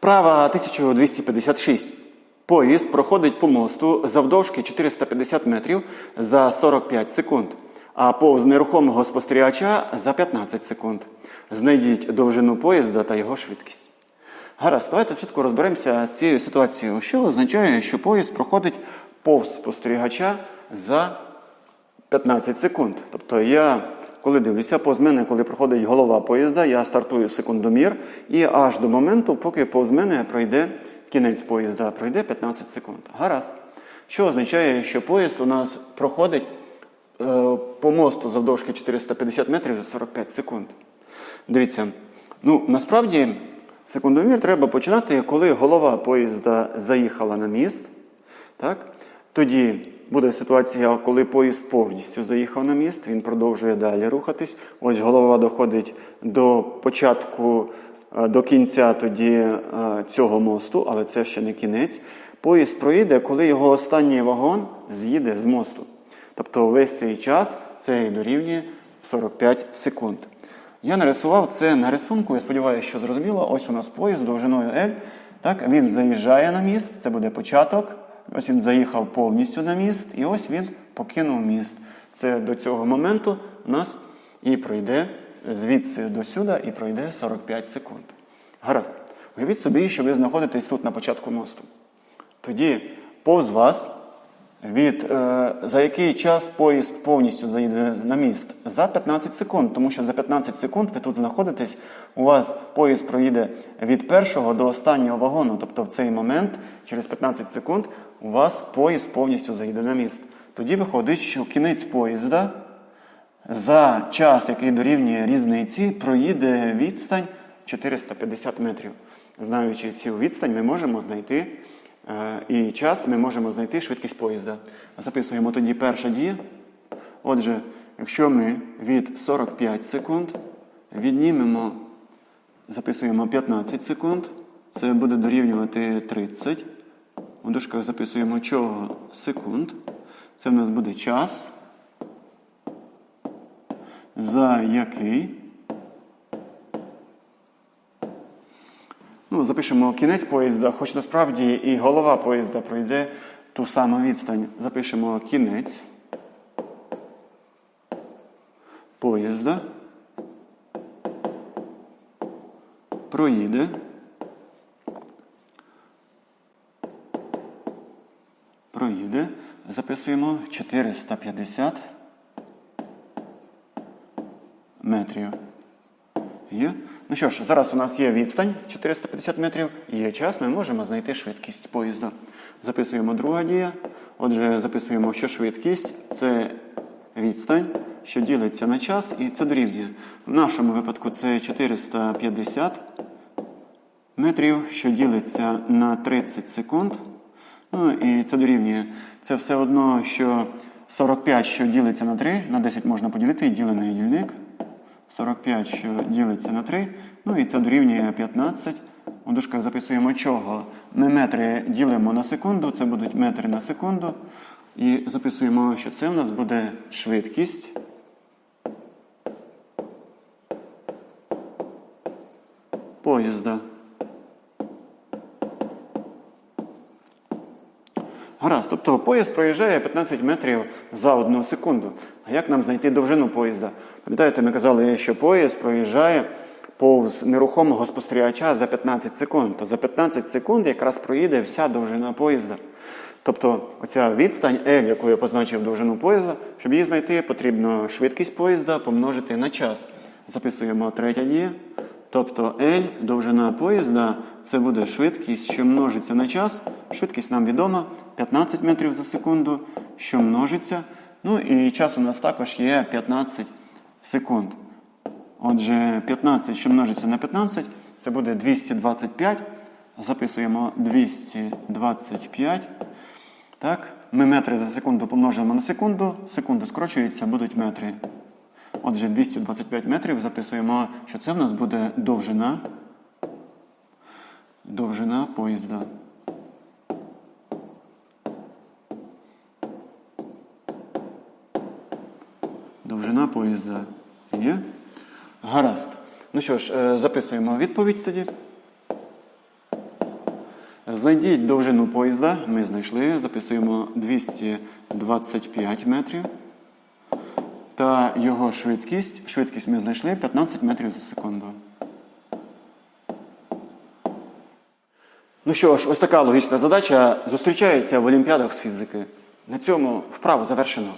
Вправа 1256. Поїзд проходить по мосту завдовжки 450 метрів за 45 секунд, а повз нерухомого спостерігача за 15 секунд. Знайдіть довжину поїзда та його швидкість. Гаразд, давайте чітко розберемося з цією ситуацією. Що означає, що поїзд проходить повз спостерігача за 15 секунд. Тобто я, коли дивлюся, повз мене, коли проходить голова поїзда, я стартую секундомір і аж до моменту, поки повз мене пройде кінець поїзда, пройде 15 секунд. Гаразд. Що означає, що поїзд у нас проходить е, по мосту завдовжки 450 метрів за 45 секунд. Дивіться, ну насправді секундомір треба починати, коли голова поїзда заїхала на міст. Так? Тоді буде ситуація, коли поїзд повністю заїхав на міст, він продовжує далі рухатись. Ось голова доходить до початку, е, до кінця тоді е, цього мосту, але це ще не кінець. Поїзд проїде, коли його останній вагон з'їде з мосту. Тобто весь цей час це дорівнює 45 секунд. Я нарисував це на рисунку, я сподіваюся, що зрозуміло. Ось у нас поїзд довжиною L. Так, він заїжджає на міст, це буде початок. Ось він заїхав повністю на міст, і ось він покинув міст. Це до цього моменту у нас і пройде звідси до сюди, і пройде 45 секунд. Гаразд. Уявіть собі, що ви знаходитесь тут на початку мосту. Тоді повз вас від, е, за який час поїзд повністю заїде на міст? За 15 секунд, тому що за 15 секунд ви тут знаходитесь, у вас поїзд проїде від першого до останнього вагону. Тобто в цей момент, через 15 секунд, у вас поїзд повністю заїде на міст. Тоді виходить, що кінець поїзда за час, який дорівнює різниці, проїде відстань 450 метрів. Знаючи цю відстань, ми можемо знайти і час, ми можемо знайти швидкість поїзда. Записуємо тоді перша дія. Отже, якщо ми від 45 секунд віднімемо, записуємо 15 секунд, це буде дорівнювати 30. У дужках записуємо чого секунд. Це в нас буде час, за який. Ну, запишемо кінець поїзда, хоч насправді і голова поїзда пройде ту саму відстань. Запишемо кінець поїзда. Проїде. Проїде. Записуємо 450 метрів. Ну що ж, зараз у нас є відстань 450 метрів, є час, ми можемо знайти швидкість поїзда. Записуємо друга дія. Отже, записуємо, що швидкість це відстань, що ділиться на час, і це дорівнює. В нашому випадку це 450 метрів, що ділиться на 30 секунд. Ну і це дорівнює. Це все одно, що 45, що ділиться на 3, на 10 можна поділити, і ділений дільник. 45, що ділиться на 3. Ну і це дорівнює 15. У дужках записуємо чого. Ми метри ділимо на секунду, це будуть метри на секунду. І записуємо, що це в нас буде швидкість. Поїзда. Гаразд, тобто поїзд проїжджає 15 метрів за одну секунду. А як нам знайти довжину поїзда? Пам'ятаєте, ми казали, що поїзд проїжджає повз нерухомого спостерігача за 15 секунд. То за 15 секунд якраз проїде вся довжина поїзда. Тобто оця відстань L, яку я позначив довжину поїзда, щоб її знайти, потрібно швидкість поїзда помножити на час. Записуємо третя дія. Тобто L, довжина поїзда, це буде швидкість, що множиться на час. Швидкість нам відома 15 метрів за секунду, що множиться. Ну і час у нас також є 15 секунд. Отже, 15, що множиться на 15, це буде 225. Записуємо 225. Так, Ми метри за секунду помножимо на секунду. Секунди скорочуються, будуть метри. Отже, 225 метрів записуємо, що це в нас буде довжина. Довжина поїзда. Довжина поїзда є. Гаразд. Ну що ж, е, записуємо відповідь тоді. Знайдіть довжину поїзда. Ми знайшли, записуємо 225 метрів. Та його швидкість. Швидкість ми знайшли 15 метрів за секунду. Ну що ж, ось така логічна задача зустрічається в олімпіадах з фізики. На цьому вправу завершено.